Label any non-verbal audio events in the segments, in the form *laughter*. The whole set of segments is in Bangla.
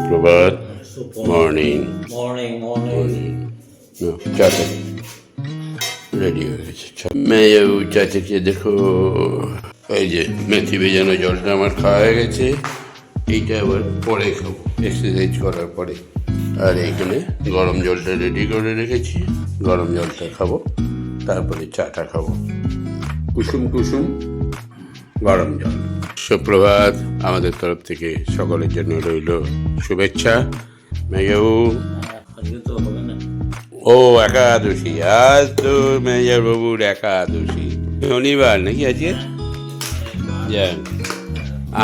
সুপ্রভাত মর্নিং মর্নিং মর্নিং চাচা রেডি হয়ে গেছে মেয়ে চাচাকে দেখো এই যে মেথি ভেজানো জলটা আমার খাওয়া হয়ে গেছে। এইটা আবার পরে খাব। এক্সারসাইজ করার পরে। আর এখানে গরম জলটা রেডি করে রেখেছি। গরম জলটা খাব। তারপরে চাটা খাব। কুসুম কুসুম গরম জল। সুপ্রভাত। আমাদের তরফ থেকে সকলের জন্য রইল শুভেচ্ছা। মেঘেবু ও, একাদশী। আজ তো মেজর বাবুর একাদশী। শনিবার নাকি আজকে?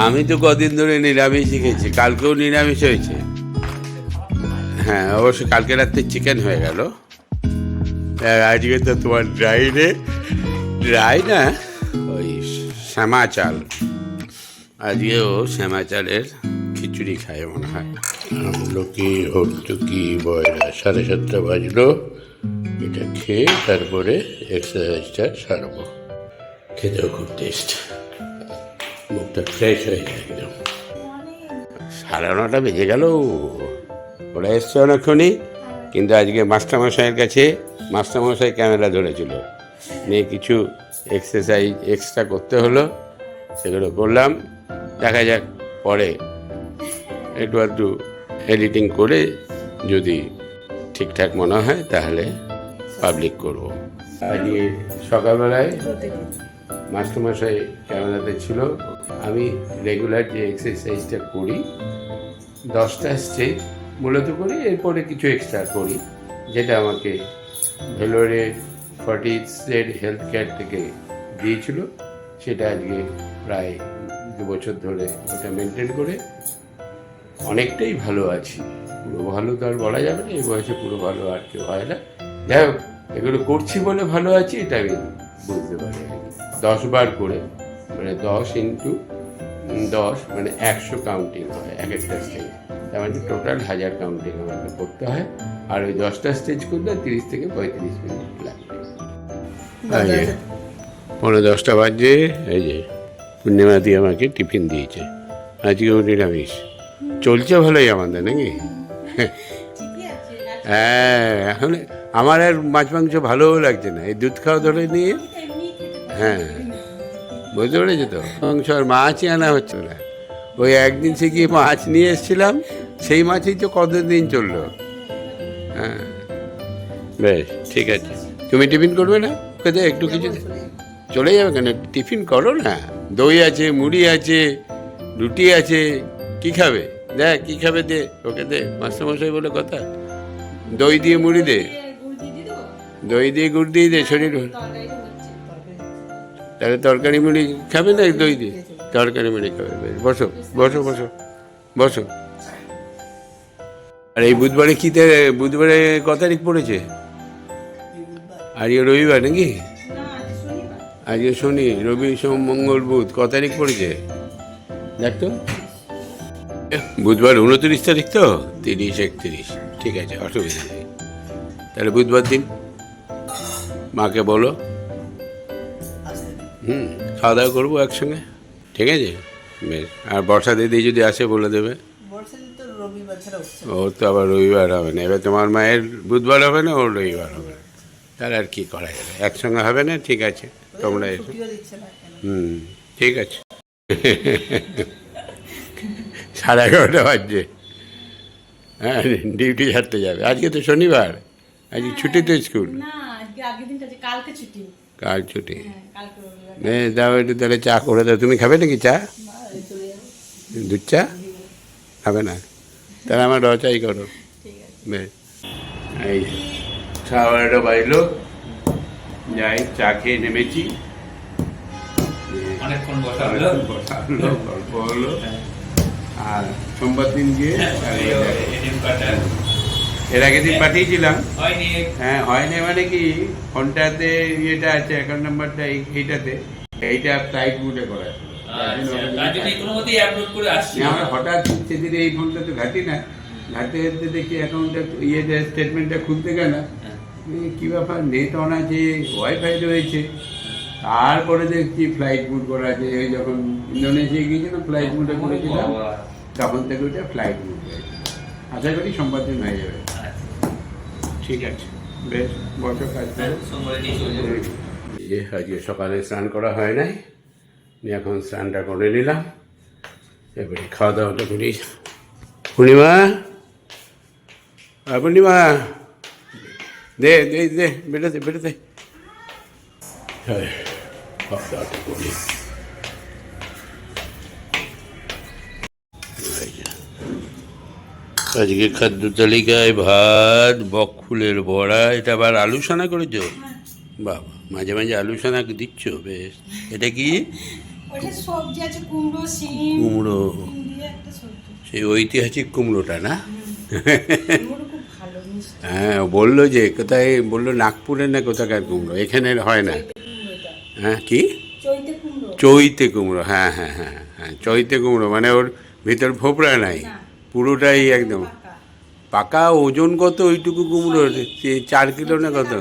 আমি তো কদিন ধরে নিরামিষ শিখেছি কালকেও নিরামিষ হয়েছে। হ্যাঁ অবশ্য কালকে রাত্রে চিকেন হয়ে গেল। আজকে তো তোমার ড্রাই রে। ড্রাই না? ওই শ্যামা চাল। আজকেও শ্যামা চালের খিচুড়ি খায় মনে হয়। লোকি হর্তুকি বয়রা সাড়ে সাতটা বাজলো। এটা খেয়ে তারপরে এক্সারসাইজটা সারবো। খেতেও খুব টেস্ট মুখটা ফ্রেশ হয়ে যায় একদম। সাড়ে নটা বেজে গেল। ওরা এসছে অনেকক্ষণই, কিন্তু আজকে মাস্টারমশাইয়ের কাছে, মাস্টারমশাই ক্যামেরা ধরেছিল। নিয়ে কিছু এক্সারসাইজ এক্সট্রা করতে হলো, সেগুলো করলাম। দেখা যাক পরে। একটু একটু এডিটিং করে যদি ঠিকঠাক মনে হয় তাহলে পাবলিক করব। আজকে সকালবেলায় মাস্টারমশাই ক্যামেরাতে ছিল। আমি রেগুলার যে এক্সারসাইজটা করি, দশটা স্টেজ মূলত করি, এরপরে কিছু এক্সট্রা করি, যেটা আমাকে ভেলোরে ফর্টি স্টেট হেলথ কেয়ার থেকে দিয়েছিল, সেটা আজকে প্রায় দু বছর ধরে ওটা মেনটেন করে অনেকটাই ভালো আছি। পুরো ভালো তো আর বলা যাবে না এই বয়সে পুরো ভালো আর কেউ হয় না। যাই হোক এগুলো করছি বলে ভালো আছি এটা আমি বুঝতে পারি দশ বার করে মানে দশ ইন্টু দশ মানে একশো কাউন্টিং হয় এক একটা স্টেজ তার মানে টোটাল হাজার কাউন্টিং আমাকে করতে হয়। আর ওই দশটা স্টেজ করলে তিরিশ থেকে পঁয়ত্রিশ মিনিট লাগবে। পনেরো দশটা বাজে এই যে। পূর্ণিমাদি আমাকে টিফিন দিয়েছে। আজকেও নিরামিষ। চলছে ভালোই আমাদের, নাকি? হ্যাঁ এখন আমার আর মাছ মাংস ভালোও লাগছে না। এই দুধ খাওয়া ধরে নিয়ে হ্যাঁ বুঝতে পেরেছি তো? মাংস আর মাছই আনা হচ্ছে না। ওই একদিন সে গিয়ে মাছ নিয়ে এসেছিলাম, সেই মাছই তো কতদিন চলল? হ্যাঁ বেশ, ঠিক আছে। তুমি টিফিন করবে না? কোথায়? একটু কিছু চলে যাবে কেন? টিফিন করো না। দই আছে, মুড়ি আছে, রুটি আছে, কি খাবে? দেখ, কি খাবে দে, ওকে দে, মাস্টারমশাই বলে কথা। দই দিয়ে মুড়ি দে। দই দিয়ে গুড় দিয়ে দে, শরীর তাহলে তরকারি মুড়ি খাবে না দই দিয়ে? তরকারি মুড়ি খাবে। বসো বসো বসো বসো। আর এই বুধবারে কি তে- বুধবারে ক তারিখ পড়েছে? আজকে রবিবার নাকি? আজকে শনি রবি সোম মঙ্গল বুধ। ক তারিখ পড়েছে? দেখ তো। বুধবার উনত্রিশ তারিখ তো? তিরিশ একত্রিশ। ঠিক আছে অসুবিধা নেই। তাহলে বুধবার দিন? মাকে বলো। হুম খাওয়া দাওয়া করব একসঙ্গে? ঠিক আছে? বেশ। আর বর্ষা দিদি যদি আসে বলে দেবে। ওর তো আবার রবিবার হবে না। এবার তোমার মায়ের বুধবার হবে না ওর রবিবার হবে না। তাহলে আর কি করা যাবে? একসঙ্গে হবে না? ঠিক আছে। তোমরা এসো। হুম ঠিক আছে। সাড়ে এগারোটা বাজছে। হ্যাঁ ডিউটি ছাড়তে যাবে। আজকে তো শনিবার। আজকে ছুটি তো স্কুল। কাল ছুটি। হ্যাঁ দাও একটু তাহলে চা করে দাও। তুমি খাবে নাকি চা? দুধ চা? খাবে না? তাহলে আমার র চাই করো। বেশ। এই খাবারটা বাজলো যাই চা খেয়ে নেমেছি অনেকক্ষণ বসা হলো বসা হলো, গল্প হলো আর সোমবার দিন গিয়ে এর আগের দিন পাঠিয়েছিলাম হ্যাঁ হয়নি মানে কি ফোনটাতে ইয়েটা আছে অ্যাকাউন্ট নাম্বারটা এইটাতে এইটা ফ্লাইট মুডে করা আমরা হঠাৎ সেদিন এই ফোনটা তো ঘাটি না ঘাটতে দেখি অ্যাকাউন্টটা ইয়েটা স্টেটমেন্টটা খুলতে গেল এই কি ব্যাপার নেট অন আছে ওয়াইফাই রয়েছে। তারপরে দেখছি ফ্লাইট মুড করা আছে। ওই যখন ইন্দোনেশিয়া গিয়েছিলাম ফ্লাইট মুডে করেছিলাম। তখন থেকে ওটা ফ্লাইট মুড হয়েছে আশা করি সোমবার দিন হয়ে যাবে। ঠিক আছে। বেশ বসো কাজ করো। সোমবারে নিয়ে চলে যাব। যে আজকে সকালে স্নান করা হয় নাই। নিয়ে এখন স্নানটা করে নিলাম। এবারে খাওয়া দাওয়াটা করি পূর্ণিমা? আর পূর্ণিমা? দে দে দে হ্যাঁ দাওয়াটা করি এই যে। আজকে খাদ্য তালিকায় ভাত বক ফুলের বড়া এটা আবার আলু সানা করেছ? বাবা মাঝে মাঝে আলু সানা দিচ্ছ বেশ। এটা কি? ওটা সবজি আছে কুমড়ো সেই ঐতিহাসিক কুমড়োটা না কুমড়ো খুব ভালো মিষ্টি হ্যাঁ বলল যে কোথায় বলল নাগপুরের না কোথাকার কুমড়ো? এখানে হয় না। হ্যাঁ কি? চৈতে কুমড়ো। হ্যাঁ হ্যাঁ হ্যাঁ হ্যাঁ চৈতে কুমড়ো মানে ওর ভিতর ফোপড়া নাই। পুরোটাই একদম। পাকা। ওজন কত ওইটুকু কুমড়ো? চার কিলো না কত?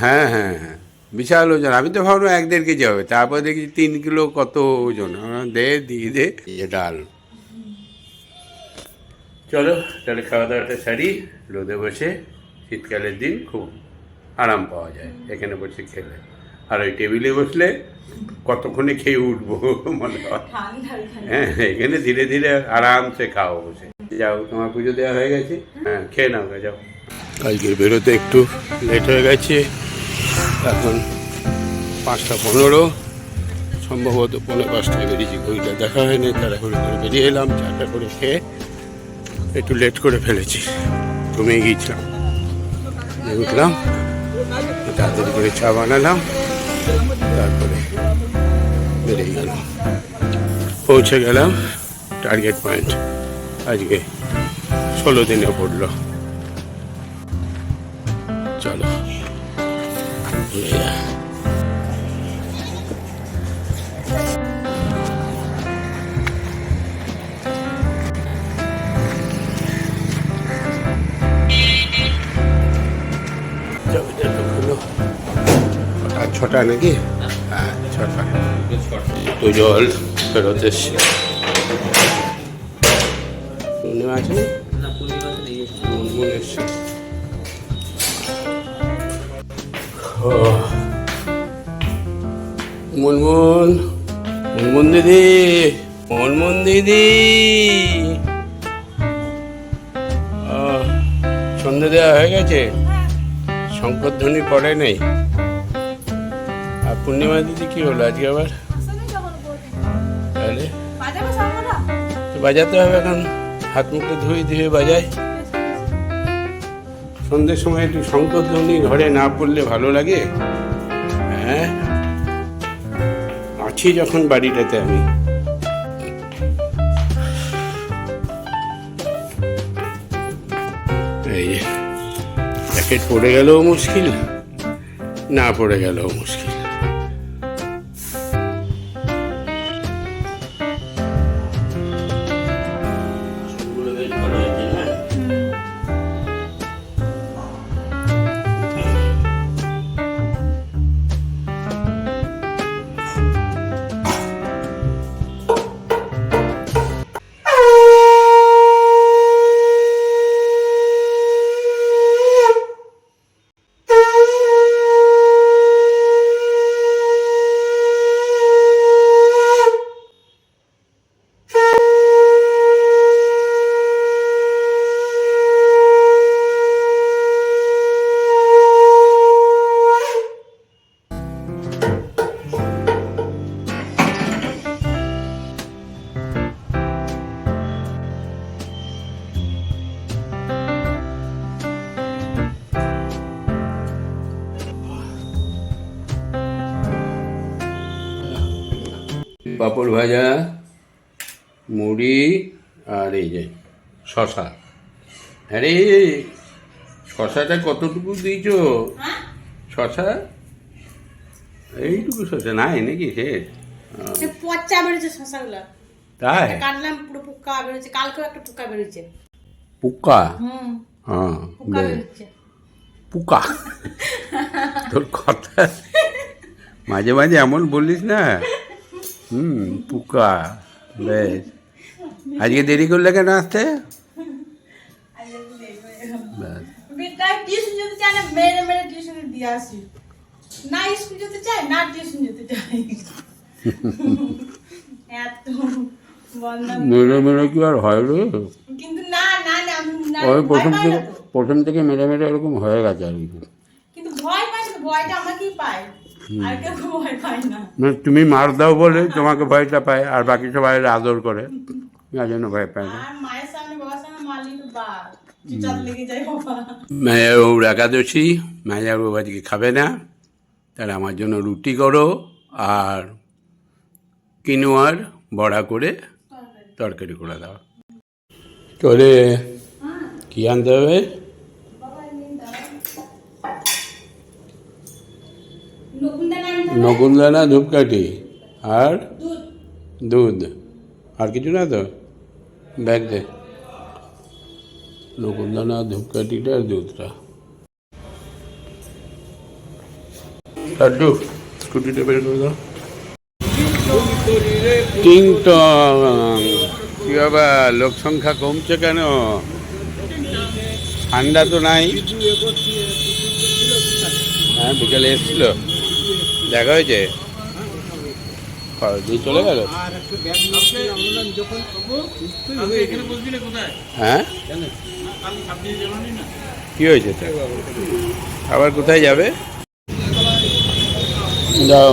হ্যাঁ হ্যাঁ হ্যাঁ বিশাল ওজন। আমি তো ভাবলাম এক দেড় কেজি হবে। তারপর দেখি তিন কিলো কত ওজন। দে দিয়ে দে ডাল। চলো, তাহলে খাওয়া দাওয়াটা সারি, রোদে বসে শীতকালের দিন খুব আরাম পাওয়া যায়, এখানে বসে খেলে। আর ওই টেবিলে বসলে কতক্ষণে খেয়ে উঠবো মনে হয়? হ্যাঁ এখানে ধীরে ধীরে আরামসে খাও বসে। যাও, তোমার পুজো দেওয়া হয়ে গেছে? হ্যাঁ খেয়ে নাও, যাও। কালকে বেরোতে একটু লেট হয়ে গেছে, এখন পাঁচটা পনেরো, সম্ভবত পনেরো পাঁচটায় বেরিয়েছি, ঘড়িটা দেখা হয়নি, তাড়াহুড়ো করে বেরিয়ে এলাম, চারটা করে খেয়ে একটু লেট করে ফেলেছি। ঘুমিয়ে গিয়েছিলাম উঠলাম, তাড়াতাড়ি করে চা বানালাম, তারপরে বেরিয়ে গেলাম। পৌঁছে গেলাম টার্গেট পয়েন্ট আজকে ষোলো দিনে পড়ল। চলো ছটা নাকি? হ্যাঁ ছটা। তো জল ফেরত এসছে। পূর্ণিমা আছে। মুনমুন মুনমুন দিদি মুনমুন দিদি। ও, সন্ধে দেওয়া হয়ে গেছে। শঙ্কর ধ্বনি পড়ে নেই। পূর্ণিমা দিদি কি হলো আজকে আবার? তাহলে বাজাতে হবে এখন, হাত মুখে ধুয়ে ধুয়ে বাজাই। সন্ধ্যের সময় একটু শঙ্কর ধ্বনি ঘরে না পড়লে ভালো লাগে। হ্যাঁ? আছি যখন বাড়িটাতে আমি। এই জ্যাকেট পড়ে গেলেও মুশকিল, না পড়ে গেলেও মুশকিল। পাঁপড় ভাজা মুড়ি আর এই যে শশা হ্যাঁ রে শশাটা কতটুকু দিয়েছ? শশা এইটুকু শশা নাই নাকি শেষ সে পচা বেরোচ্ছে শশাগুলো তাই? কাটলাম পুরো পোকা বেরোচ্ছে। কালকেও একটা পোকা বেরোচ্ছে। পুকা? হ্যাঁ পুকা? তোর কথা? মাঝে মাঝে এমন বলিস না। হুম পুকা বেশ। আজকে দেরি করলে কেন আসতে? না স্কুল যেতে না টিউশন যেতে এত মেরে মেরে কি আর হয় রে? কিন্তু না না না আমি না ওই ভয় প্রথম থেকে প্রথম থেকে মেরে মেরে এরকম হয়ে গেছে আর কি। কিন্তু ভয় পাই ভয়টা আমাকেই পায়। না। তুমি মার দাও বলে তোমাকে ভয়টা পায় আর বাকি সবাই আদর করে। জন্য ভয় পায় না। সামনে বাবার লেগে যায় বাবা। একাদশী আজকে খাবে না। তাহলে আমার জন্য রুটি করো আর কিনোয়ার বড়া করে তরকারি। করে দাও। চলে কি আনতে হবে? নকুলদানা ধূপকাঠি আর দুধ। আর কিছু না তো? ব্যাগ দে। নকুলদানা ধূপকাঠিটা আর দুধটা। লাড্ডু স্কুটিটা বের করে দাও। কি বাবা লোক সংখ্যা কমছে কেন? ঠান্ডা তো নাই। হ্যাঁ বিকালে এসছিল। দেখা হয়েছে? দিয়ে চলে গেল। হ্যাঁ কি হয়েছে আবার কোথায় যাবে? যাও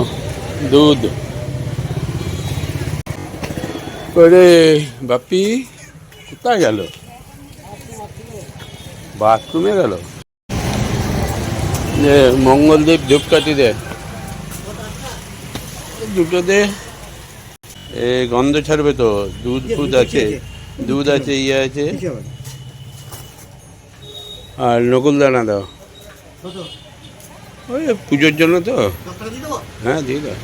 দুধ। ওরে বাপি কোথায় গেল? বাথরুমে গেল? যে মঙ্গলদ্বীপ ধূপকাঠি দে। দুটো দে এ গন্ধ ছাড়বে তো? দুধ ফুদ আছে? দুধ আছে। ইয়ে আছে? আর নকুল দানা দাও। ওই পুজোর জন্য তো। হ্যাঁ দিয়ে দাও।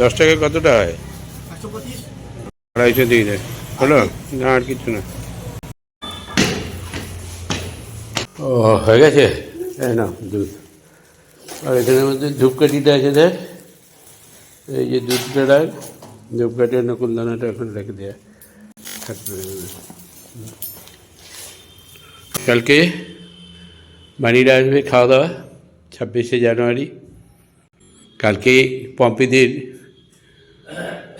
দশ টাকা কতটা হয়? আড়াইশো দিয়ে দেয় হলো? না আর কিছু না। ও হয়ে গেছে? না দুধ। আর এখানের মধ্যে ধূপকাঠিটা আছে দেখ। এই যে রাখ ধূপকাঠি আর নকুলদানাটা এখন রেখে দেয় থাকবে। কালকে বাড়িরা আসবে খাওয়া দাওয়া, ছাব্বিশে জানুয়ারি। কালকে পম্পিদের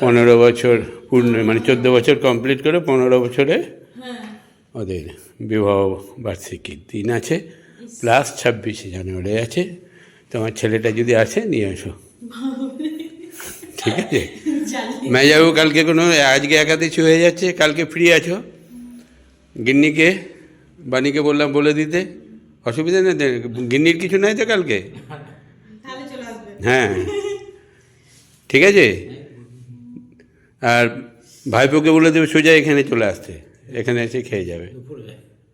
পনেরো বছর পূর্ণ মানে চোদ্দ বছর কমপ্লিট করে পনেরো বছরে ওদের বিবাহ বার্ষিকীর দিন আছে, প্লাস ছাব্বিশে জানুয়ারি আছে। তোমার ছেলেটা যদি আসে, নিয়ে আসো। *laughs* ঠিক আছে? মেজাবু কালকে কোনো আজকে একাদশী হয়ে যাচ্ছে কালকে ফ্রি আছো গিন্নিকে বাণীকে বললাম বলে দিতে অসুবিধা নেই গিন্নির কিছু নাই তো কালকে হ্যাঁ ঠিক আছে আর ভাইপোকে বলে দেবে সোজা এখানে চলে আসতে এখানে এসে খেয়ে যাবে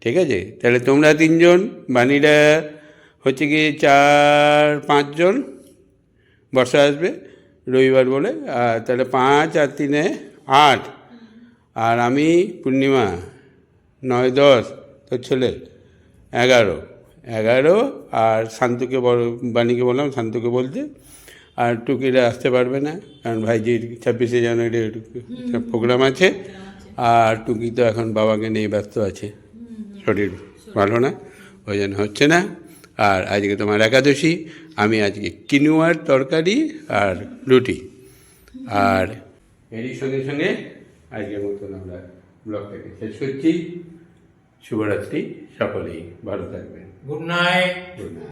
ঠিক আছে তাহলে তোমরা তিনজন বাণীরা হচ্ছে কি চার পাঁচজন বর্ষা আসবে রবিবার বলে আর তাহলে পাঁচ আর তিনে আট। আর আমি পূর্ণিমা নয় দশ তোর ছেলে এগারো। এগারো আর শান্তুকে বল বাণীকে বললাম শান্তুকে বলতে। আর টুকিরা আসতে পারবে না কারণ ভাইজির ছাব্বিশে জানুয়ারির প্রোগ্রাম আছে। আর টুকি তো এখন বাবাকে নিয়ে ব্যস্ত আছে। শরীর ভালো না ওই জন্য হচ্ছে না। আর আজকে তোমার একাদশী আমি আজকে কিনুয়ার তরকারি আর রুটি। আর এরই সঙ্গে সঙ্গে আজকের মতন আমরা ব্লগটাকে শেষ করছি। শুভরাত্রি সকলেই ভালো থাকবেন। Good night. Good night.